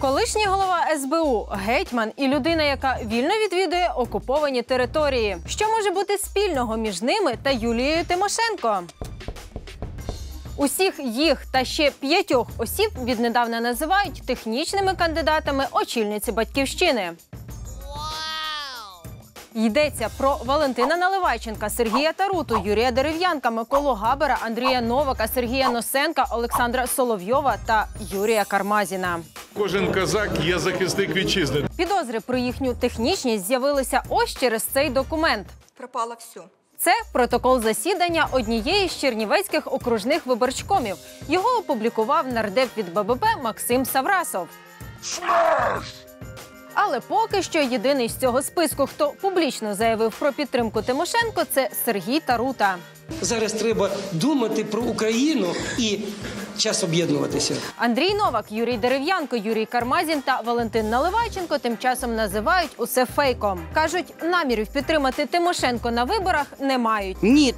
Колишній голова СБУ, гетьман і людина, яка вільно відвідує окуповані території. Що може бути спільного між ними та Юлією Тимошенко? Усіх їх та ще п'ятьох осіб віднедавна називають технічними кандидатами очільниці батьківщини. Йдеться про Валентина Наливайченка, Сергія Таруту, Юрія Дерев'янка, Миколу Габера, Андрія Новака, Сергія Носенка, Олександра Соловйова та Юрія Кармазіна. Кожен козак є захисник вітчизни. Підозри про їхню технічність з'явилися ось через цей документ. пропало все. Це протокол засідання однієї з чернівецьких окружних виборчкомів. Його опублікував нардеп від ББП Максим Саврасов. Але поки що єдиний з цього списку, хто публічно заявив про підтримку Тимошенко, це Сергій Тарута. Зараз треба думати про Україну і час об'єднуватися. Андрій Новак, Юрій Дерев'янко, Юрій Кармазін та Валентин Наливайченко тим часом називають усе фейком. кажуть, намірів підтримати Тимошенко на виборах не мають. Ні.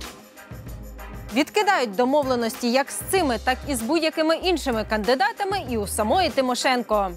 Відкидають домовленості як з цими, так і з будь-якими іншими кандидатами, і у самої Тимошенко.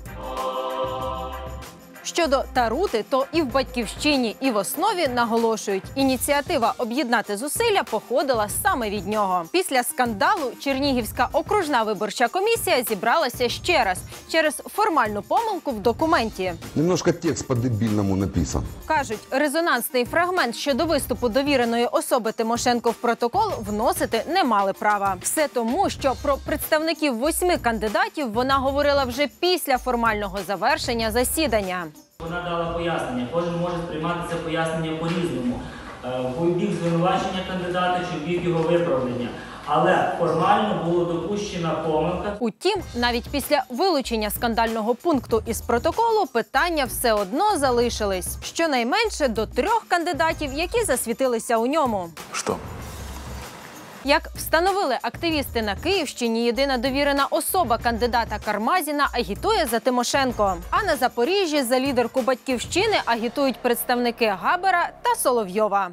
Щодо Тарути, то і в батьківщині, і в основі наголошують, ініціатива об'єднати зусилля походила саме від нього. Після скандалу Чернігівська окружна виборча комісія зібралася ще раз через формальну помилку в документі. Немножко текст по-дебильному написан. Кажуть, резонансний фрагмент щодо виступу довіреної особи Тимошенко в протокол вносити не мали права. Все тому, що про представників восьми кандидатів вона говорила вже після формального завершення засідання. Вона дала пояснення. Кожен може сприймати це пояснення по-різному. Е, В бік звинувачення кандидата чи в бік його виправдання. Але формально була допущена помилка. Утім, навіть після вилучення скандального пункту із протоколу питання все одно залишились. Щонайменше до трьох кандидатів, які засвітилися у ньому. Що? Як встановили активісти на Київщині, єдина довірена особа кандидата Кармазіна агітує за Тимошенко. А на Запоріжжі за лідерку батьківщини агітують представники Габера та Соловйова.